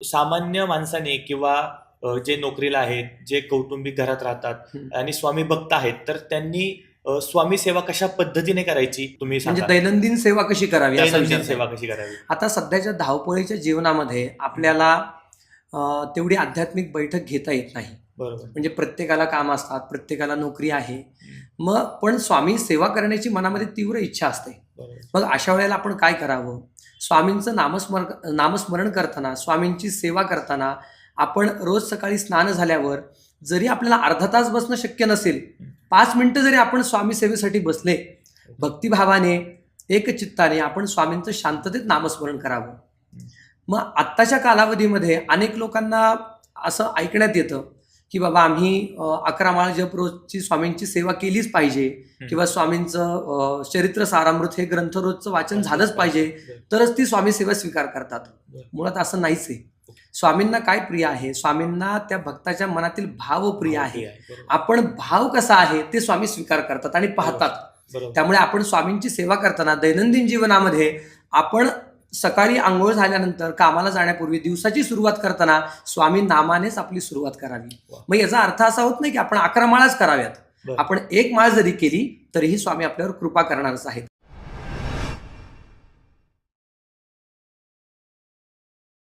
सामान्य माणसाने किंवा जे नोकरीला आहेत जे कौटुंबिक घरात राहतात. आणि स्वामी भक्त आहेत तर त्यांनी स्वामी सेवा कशा पद्धतीने करायची तुम्ही म्हणजे दैनंदिन सेवा कशी करावी दैनंदिन सेवा. कशी करावी? आता सध्याच्या धावपळीच्या जीवनामध्ये आपल्याला तेवढी आध्यात्मिक बैठक घेता येत नाही. बरोबर. म्हणजे प्रत्येकाला काम असतात प्रत्येकाला नोकरी आहे. मग पण स्वामी सेवा करण्याची मनामध्ये तीव्र इच्छा असते. मग अशा वेळेला आपण काय करावं? स्वामींचं नामस्मरण नामस्मरण करताना स्वामींची सेवा करताना आपण रोज सकाळी स्नान झाल्यावर जरी आपल्याला अर्धा तास बसणं शक्य नसेल पाच मिनटं जरी आपण स्वामी सेवेसाठी बसले भक्तिभावाने एकचित्ताने आपण स्वामींचं शांततेत नामस्मरण करावं. मग आत्ताच्या कालावधीमध्ये अनेक लोकांना असं ऐकण्यात येतं की बाबा आम्ही अकरा माळ जप रोजची स्वामींची सेवा केलीच पाहिजे. किंवा स्वामींचं चरित्र सारामृत हे ग्रंथ रोजचं वाचन झालंच पाहिजे तरच ती स्वामी सेवा स्वीकार करतात. मुळात असं नाहीच आहे. स्वामींना काय प्रिय आहे? स्वामींना त्या भक्ताच्या मनातील भाव प्रिय आहे. आपण भाव कसा आहे ते स्वामी स्वीकार करतात आणि पाहतात. त्यामुळे आपण स्वामींची सेवा करताना दैनंदिन जीवनामध्ये आपण सकाळी आंघोळ झाल्यानंतर कामाला जाण्यापूर्वी दिवसाची सुरुवात करताना स्वामी नामानेच आपली सुरुवात करावी. मग याचा अर्थ असा होत नाही की आपण अकरा माळाच कराव्यात. आपण एक माळ जरी केली तरीही स्वामी आपल्यावर कृपा करणारच आहेत